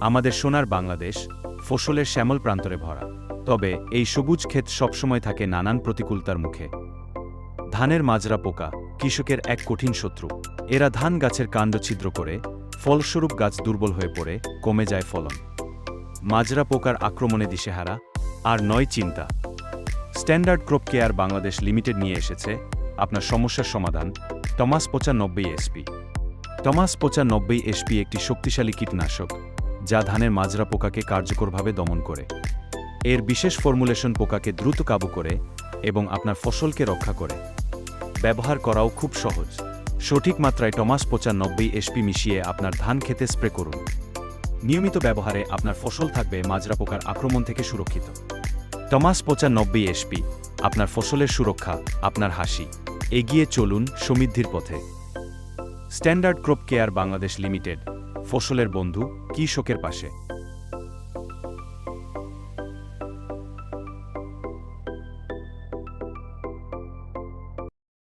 আমাদের সোনার বাংলাদেশ ফসলের শ্যামল প্রান্তরে ভরা। তবে এই সবুজ ক্ষেত সবসময় থাকে নানান প্রতিকূলতার মুখে। ধানের মাজরা পোকা, কৃষকের এক কঠিন শত্রু। এরা ধান গাছের কাণ্ড ছিদ্র করে, ফলস্বরূপ গাছ দুর্বল হয়ে পড়ে, কমে যায় ফলন। মাজরা পোকার আক্রমণে দিশেহারা, আর নয় চিন্তা। Standard Crop Care Bangladesh Limited নিয়ে এসেছে আপনার সমস্যার সমাধান, টমাস পঁচানব্বই এসপি। টমাস পঁচানব্বই এসপি একটি শক্তিশালী কীটনাশক যা ধানের মাজরা পোকাকে কার্যকরভাবে দমন করে। এর বিশেষ ফর্মুলেশন পোকাকে দ্রুত কাবু করে এবং আপনার ফসলকে রক্ষা করে। ব্যবহার করাও খুব সহজ। সঠিক মাত্রায় টমাস পঁচানব্বই এসপি মিশিয়ে আপনার ধান খেতে স্প্রে করুন। নিয়মিত ব্যবহারে আপনার ফসল থাকবে মাজরা পোকার আক্রমণ থেকে সুরক্ষিত। টমাস পঁচানব্বই এসপি আপনার ফসলের সুরক্ষা, আপনার হাসি। এগিয়ে চলুন সমৃদ্ধির পথে। Standard Crop Care Bangladesh Limited ফসলের বন্ধু কৃষকের পাশে।